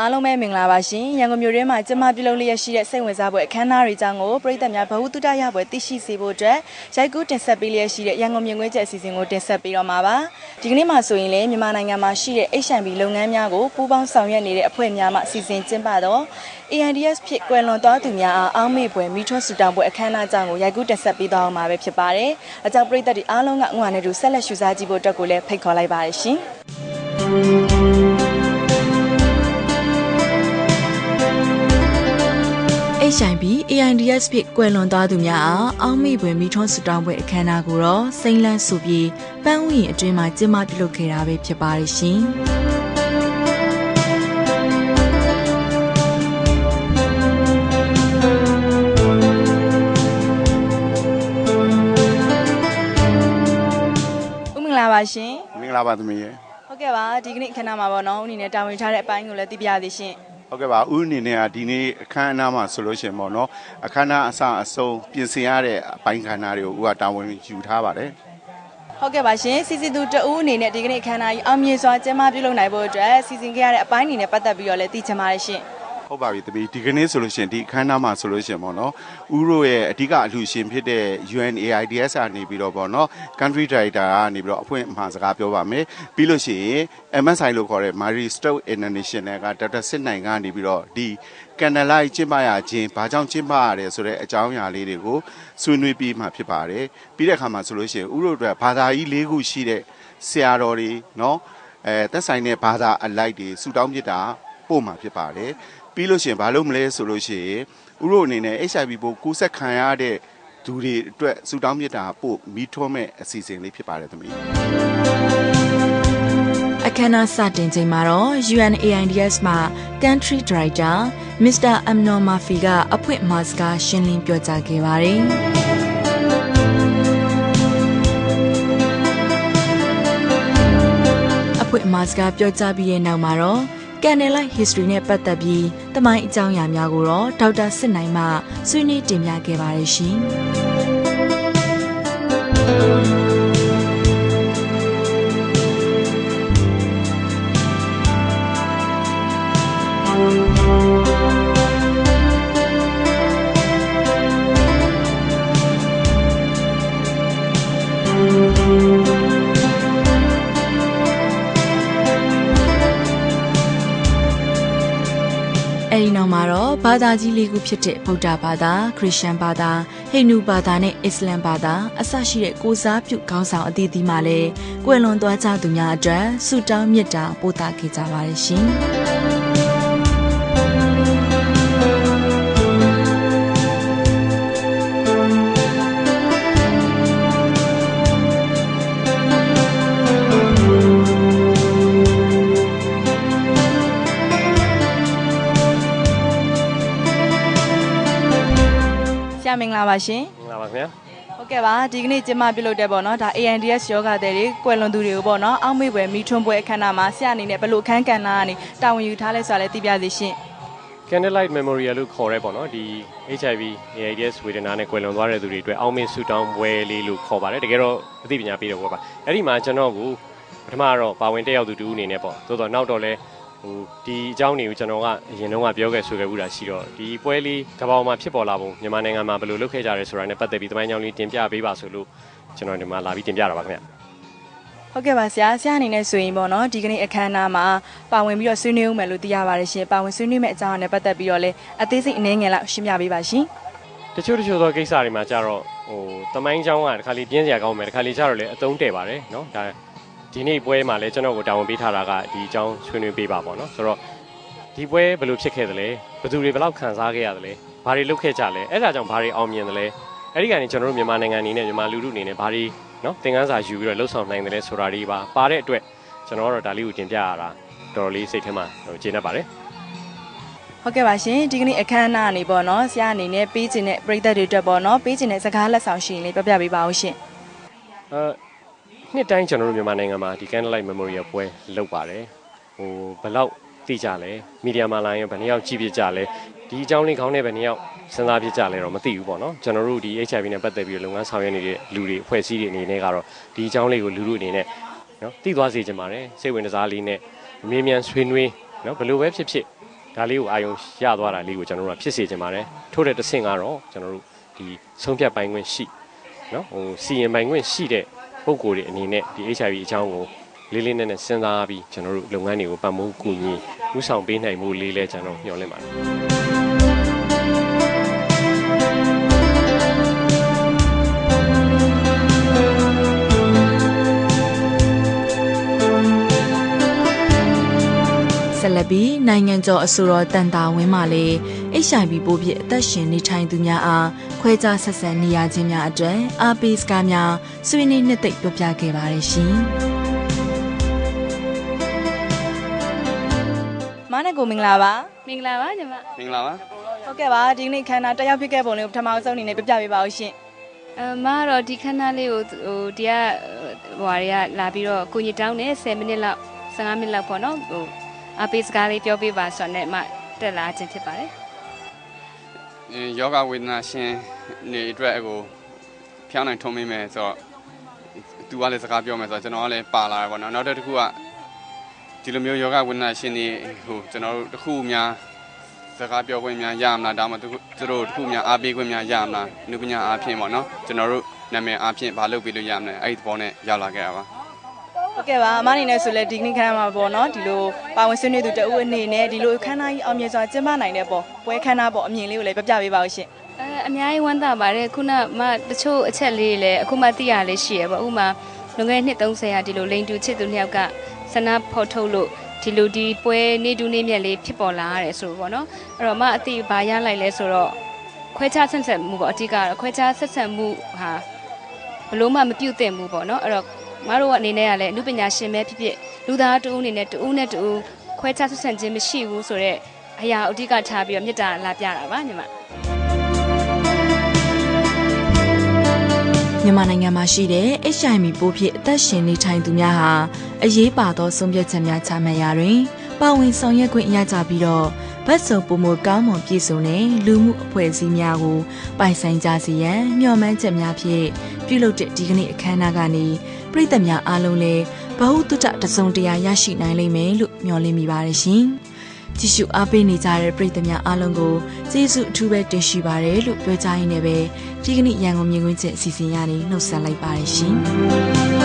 အားလုံးပဲမင်္ဂလာပါရှင်ရန်ကုန်မြို့ထဲမှာကျမပြုလုပ်လျက်ရှိတဲ့စိတ်ဝင်စားပွဲအခမ်းအနားတွေကြောင့်ကိုပြည်သက်များဘဝတုတရပွဲသိရှိစေဖို့အတွက်ရိုက်ကူးတင်ဆက်ပေးလျက်ရှိတဲ့ရန်ကုန်မြင်ကွင်းကျက်အစီအစဉ်ကိုတင်ဆက်ပေးတော့မှာပါဒီကနေ့မှာဆိုရင်လည်းမြန်မာနိုင်ငံမှာရှိတဲ့ H&B လုပ်ငန်းများကိုပူးပေါင်းဆောင်ရွက်နေတဲ့အဖွဲ့များမှစီစဉ်ကျင်းပတော့ ANDS ဖြစ်ကွယ်လွန်သွားသူများအားအောင်းမေပွဲမိထွန်းဆူတောင်းပွဲအခမ်းအနားကြောင့်ကိုရိုက်ကူးတင်ဆက်ပေးသွားအောင်မှာပဲဖြစ်ပါတယ်အကြောင်းပြည်သက်တွေအားလုံးကငွာနဲ့တူဆက်လက်ရှုစားကြည့်ဖို့အတွက်ကိုလည်းဖိတ်ခေါ်လိုက်ပါ တယ်ရှင် HIB AIDS ဖြစ်ကွယ်လွန်သွားသူများအားအောင်းမိပွေမိထွန်းဆူတောင်းပွဲအခမ်းအနားကိုတော့စိမ့်လန်းဆိုပြီးပန်းဥယျာဉ်အတွင်းမှာကျင်းပပြုလုပ်ခဲ့တာပဲဖြစ်ပါတယ်ရှင်။ဦးမင်္ဂလာပါရှင်မင်္ဂလာပါသမီးရေ။ဟုတ်ကဲ့ပါဒီကနေ့အခမ်းအနားမှာပေါ့နော်ဦးအနေနဲ့တာဝန်ထားတဲ့အပိုင်းကိုလည်းသိပြသေးရှင်။ ဟုတ်ကဲ့ပါဥအနေနဲ့ကဒီနေ့အခမ်းအနားမှာဆိုလို့ရှိရင်ပေါ့နော်အခမ်းအနားအစအဆုံးပြင်ဆင်ရတဲ့အပိုင်းခန္ဓာတွေကိုဥကတာဝန်ယူထားပါတယ်ဟုတ်ကဲ့ပါရှင်စီစီသူတဦးအနေနဲ့ဒီကနေ့အခမ်းအနားကြီးအောင်မြင်စွာကျင်းပပြုလုပ်နိုင်ဖို့အတွက်စီစဉ်ခဲ့ရတဲ့အပိုင်းအနေနဲ့ပတ်သက်ပြီးတော့လည်းသိချင်ပါတယ်ရှင် ဟုတ်ပါပြီသမီးဒီကနေ့ဆိုလို့ရှိရင်ဒီအခမ်းအနားမှာဆိုလို့ရှိရင်ပေါ့နော်ဥရိုရဲ့အဓိကအလှူရှင်ဖြစ်တဲ့ UNAIDS ကနေပြီးတော့ပေါ့နော် country director ကနေပြီးတော့အဖွင့်အမှာစကားပြောပါမယ်ပြီးလို့ရှိရင် MSI လို့ခေါ်တဲ့ Mary Stokes International ကဒေါက်တာစစ်နိုင်ကနေပြီးတော့ဒီကန်နလိုက်ကျင်းပရခြင်းဘာကြောင့်ကျင်းပရတယ်ဆိုတဲ့အကြောင်းအရာလေးတွေကိုဆွေးနွေးပြီးမှဖြစ်ပါတယ်ပြီးတဲ့အခါမှာဆိုလို့ရှိရင်ဥရိုအတွက်ဘာသာကြီး၄ခုရှိတဲ့ဆရာတော်တွေနော်အဲသက်ဆိုင်တဲ့ဘာသာအလိုက်တွေဆူတောင်းပြတာပို့မှာဖြစ်ပါတယ် ပြီးလို့ရှိရင်ဘာလို့မလဲဆိုလို့ရှိရင်ဥရိုအနေနဲ့ HIV ပိုးကူးစက်ခံရတဲ့သူတွေအတွက်ဆူတောင်းပြတာပို့မီးထွန်းမဲ့အစီအစဉ်လေးဖြစ်ပါတယ်သမီးအခမ်းအနားစတင်ချိန်မှာတော့ UNAIDS မှ Country Director Mr. Amnon Murphy ကအဖွင့်အမှာစကားရှင်းလင်းပြောကြားခဲ့ပါတယ်အဖွင့်အမှာစကားပြောကြားပြီးတဲ့နောက်မှာတော့ ကန်နယ်လိုက် history နဲ့ပတ်သက်ပြီးတမိုင်းအကြောင်းအရာများကိုတော့ဒေါက်တာစစ်နိုင်မှဆွေးနွေးတင်ပြခဲ့ပါတယ်ရှင်။ မှာတော့ဘာသာကြီးလေးခုဖြစ်တဲ့ဗုဒ္ဓဘာသာခရစ်ယာန်ဘာသာဟိန္ဒူဘာသာနဲ့အစ္စလမ်ဘာသာအစရှိတဲ့ကိုးစားပြုခေါင်းဆောင်အသီးသီးမှလည်းကွယ်လွန်သွားကြသူများအတွက်ဆုတောင်းမေတ္တာပို့သခဲ့ကြပါတယ်ရှင်။ ရာမင်္ဂလာပါရှင်မင်္ဂလာပါခင်ဗျာဟုတ်ကဲ့ပါဒီကနေ့ကျင်းပပြုလုပ်တဲ့ပေါ့နော်ဒါ ANDS ယောဂတဲ့တွေကွယ်လွန်သူတွေကိုပေါ့နော်အောက်မေ့ပွဲမိထွန်းပွဲအခမ်းအနားမှာဆရာအနေနဲ့ဘယ်လိုအခမ်းကဏ္ဍကနေတာဝန်ယူထားလဲဆိုတာလည်းသိပြသေးရှင် Candlelight Memorial လို့ခေါ်ရဲပေါ့နော်ဒီ HIV AIDS ဝေဒနာနဲ့ကွယ်လွန်သွားတဲ့သူတွေအတွက်အောက်မေ့ဆုတောင်းပွဲလေးလို့ခေါ်ပါတယ်တကယ်တော့အသိပညာပေးတဲ့ပွဲပါအဲ့ဒီမှာကျွန်တော်ကိုပထမတော့ပါဝင်တက်ရောက်သူတူအနေနဲ့ပေါ့သို့တော့နောက်တော့လဲ ဟိုဒီအကြောင်းတွေကိုကျွန်တော်ကအရင်တုန်းကပြောခဲ့ဆွေးခဲ့ဘူးတာရှိတော့ဒီပွဲလေးကဘာမှဖြစ်ပေါ်လာပုံမြန်မာနိုင်ငံမှာဘယ်လိုလုပ်ခဲ့ကြရဲဆိုတာနဲ့ပတ်သက်ပြီးတမိုင်းကြောင်းလေးတင်ပြပေးပါဆိုလို့ကျွန်တော်ဒီမှာလာပြီးတင်ပြတာပါခင်ဗျဟုတ်ကဲ့ပါဆရာဆရာအနေနဲ့ဆိုရင်ပေါ့နော်ဒီကနေ့အခမ်းအနားမှာပါဝင်ပြီးတော့ဆွေးနွေးဦးမယ်လို့သိရပါတယ်ရှင်ပါဝင်ဆွေးနွေးမယ့်အကြောင်းအရာနဲ့ပတ်သက်ပြီးတော့လည်းအသေးစိတ်အနည်းငယ်လောက်ရှင်းပြပေးပါရှင်တချို့တချို့သောကိစ္စတွေမှာကြတော့ဟိုတမိုင်းကြောင်းကတစ်ခါလေးပြင်းစရာကောင်းမယ်တစ်ခါလေးကြတော့လည်းအသုံးတည့်ပါတယ်နော်ဒါ ဒီနေ့ပွဲမှာလည်းကျွန်တော်ကိုတာဝန်ပေးထားတာကဒီအကြောင်းဆွေးနွေးပေးပါပေါ့နော်ဆိုတော့ဒီပွဲဘယ်လိုဖြစ်ခဲ့သလဲဘယ်သူတွေဘယ်လောက်ခံစားခဲ့ရသလဲဘာတွေလုပ်ခဲ့ကြလဲအဲ့ဒါကြောင့်ဘာတွေအောင်မြင်သလဲအဲ့ဒီကနေကျွန်တော်တို့မြန်မာနိုင်ငံအနေနဲ့မြန်မာလူထုအနေနဲ့ဘာတွေနော်သင်ခန်းစာယူပြီးတော့လှုပ်ဆောင်နိုင်တယ်လဲဆိုတာတွေပါပါတဲ့အတွက်ကျွန်တော်ကတော့ဒါလေးကိုတင်ပြရတာတော်တော်လေးစိတ်ထဲမှာကျေနပ်ပါတယ်ဟုတ်ကဲ့ပါရှင်ဒီကနေ့အခမ်းအနားအနေပေါ့နော်ဆရာအနေနဲ့ပေးခြင်းတဲ့ပြည်သက်တွေအတွက်ပေါ့နော်ပေးခြင်းတဲ့စကားလက်ဆောင်ရှိရင်လေးပြပြပေးပါဦးရှင်အဲ နှစ်တိုင်းကျွန်တော်တို့မြန်မာနိုင်ငံမှာဒီ Candlelight Memorial ပွဲလုပ်ပါတယ်ဟိုဘယ်လောက်သိကြလဲမီဒီယာမှာလာရင်ဘယ်နှယောက်ကြည့်ပြကြလဲဒီအကြောင်းလေးခေါင်းနဲ့ဘယ်နှယောက်စဉ်းစားပြကြလဲတော့မသိဘူးပေါ့နော်ကျွန်တော်တို့ဒီ HIV နဲ့ပတ်သက်ပြီးလုပ်ငန်းဆောင်ရွက်နေတဲ့လူတွေအဖွဲ့အစည်းတွေအနေနဲ့ကတော့ဒီအကြောင်းလေးကိုလူလူအနေနဲ့နော်သိသွားစေချင်ပါတယ်စိတ်ဝင်စားလေးနဲ့အမြင်မြန်ဆွေးနွေးနော်ဘယ်လိုပဲဖြစ်ဖြစ်ဒါလေးကိုအာရုံရသွားတာလေးကိုကျွန်တော်တို့ကဖြစ်စေချင်ပါတယ်ထို့တဲ့တစ်ဆင့်ကတော့ကျွန်တော်တို့ဒီဆုံးဖြတ်ပိုင်ခွင့်ရှိနော်ဟိုစီရင်ပိုင်ခွင့်ရှိတဲ့ ပုံကိုယ်တွေအနေနဲ့ဒီ HIV အကြောင်းကိုလေးလေးနက်နက်စဉ်းစားပြီးကျွန်တော်တို့လုပ်ငန်းတွေကိုပတ်မိုးကူညီဥဆောင်ပေးနိုင်မှုလေးလဲကျွန်တော်ညှော်လင့်ပါတယ် ပြီးနိုင်ငံကျော်အဆိုတော်တန်တာဝင်းမှလည်း HIV ပိုးဖြစ်အသက်ရှင်နေထိုင်သူများအားခွဲခြားဆက်ဆံနေရခြင်းများအတွက်အားပေးစကားများဆွေးနွေးနှစ်သိမ့်ပြပြခဲ့ပါတယ်ရှင်။မနက်ကိုမင်္ဂလာပါမင်္ဂလာပါညီမမင်္ဂလာပါဟုတ်ကဲ့ပါဒီနေ့ခန္ဓာတက်ရောက်ဖြစ်ခဲ့ပုံလေးကိုပထမဆုံးအနေနဲ့ပြပြပေးပါဦးရှင်အမကတော့ဒီခဏလေးကိုဟိုဒီကဟိုဟာတွေကလာပြီးတော့ကိုကြီးတောင်းတယ်10မိနစ်လောက်15မိနစ်လောက်ပေါ့နော်ဟို အပေးစကားလေးပြောပြပါဆိုတော့နဲ့အမတက်လာခြင်းဖြစ်ပါတယ်အင်းယောဂဝေဒနာရှင်နေအတွက်အကိုဖျောင်းနိုင်ထုံးမိမယ်ဆိုတော့သူကလည်းစကားပြောမယ်ဆိုတော့ကျွန်တော်ကလည်းပါလာတယ်ပေါ့နော်နောက်တစ်ခုကဒီလိုမျိုးယောဂဝေဒနာရှင်နေဟိုကျွန်တော်တို့တစ်ခုများစကားပြောခွင့်များရမလားဒါမှမဟုတ်သူတို့တစ်ခုများအားပေးခွင့်များရမလားနုပညာအားဖြင့်ပေါ့နော်ကျွန်တော်တို့နာမည်အားဖြင့်မလုပ်ပေးလို့ရမလဲအဲ့ဒီသဘောနဲ့ရောက်လာခဲ့တာပါ ဟုတ်ကဲ့ပါအမအနေနဲ့ဆိုလဲဒီနေ့ခန္ဓာမှာပေါ့နော်ဒီလိုပါဝင်ဆွေးနွေးသူတအုပ်အနေနဲ့ဒီလိုခန္ဓာကြီးအောင်မြင်စွာကျင်းပနိုင်တဲ့ပေါ့ပွဲခန္ဓာပေါ့အမြင်လေးကိုလည်းပြပြပေးပါဦးရှင်အဲအများကြီးဝမ်းသာပါတယ်ခုနမတချို့အချက်လေးတွေလည်းအခုမှသိရလေးရှိရပေါ့အခုမှလွန်ခဲ့တဲ့နှစ်30ရာဒီလိုလိန်တူချစ်သူနှစ်ယောက်ကဆန္ဒဖော်ထုတ်လို့ဒီလိုဒီပွဲနေတူနေမြက်လေးဖြစ်ပေါ်လာရတယ်ဆိုတော့ပေါ့နော်အဲ့တော့မအတိဘာရလိုက်လဲဆိုတော့ခွဲခြားဆက်ဆက်မှုပေါ့အတိကတော့ခွဲခြားဆက်ဆက်မှုဟာဘလို့မှမပြုတ်သင့်ဘူးပေါ့နော်အဲ့တော့ မတို့အနေနဲ့ကလည်းအမှုပညာရှင်ပဲဖြစ်ဖြစ်လူသားတူအနေနဲ့တူနဲ့တူခွဲခြားဆက်ဆံခြင်းမရှိဘူးဆိုတော့အရာအဓိကထားပြီးတော့မေတ္တာလာပြတာပါညီမမြန်မာနိုင်ငံမှာရှိတဲ့ HIV ပိုးဖြစ်အသက်ရှင်နေထိုင်သူများဟာအရေးပါသောဆုံးဖြတ်ချက်များချမှတ်ရာတွင်ပါဝင်ဆောင်ရွက်ခွင့်ရကြပြီးတော့ ဗတ်စုံပုံမကောင်းမွန်ပြည့်စုံတဲ့လူမှုအဖွဲ့အစည်းများကိုပိုင်ဆိုင်ကြစေရန်မျှော်မှန်းချက်များဖြင့်ပြုလုပ်တဲ့ဒီကနေ့အခမ်းအနားကနေပြည်သက်များအားလုံးလည်းဘ ഹു တုတတစုံတရာရရှိနိုင်လိမ့်မယ်လို့မျှော်လင့်မိပါတယ်ရှင်။ကြည့်ရှုအားပေးနေကြတဲ့ပြည်သက်များအားလုံးကိုကျေးဇူးအထူးပဲတင်ရှိပါတယ်လို့ပြောကြားရင်းနဲ့ပဲဒီကနေ့ရန်ကုန်မြင်ကွင်းချက်အစီအစဉ်ရနေနှုတ်ဆက်လိုက်ပါတယ်ရှင်။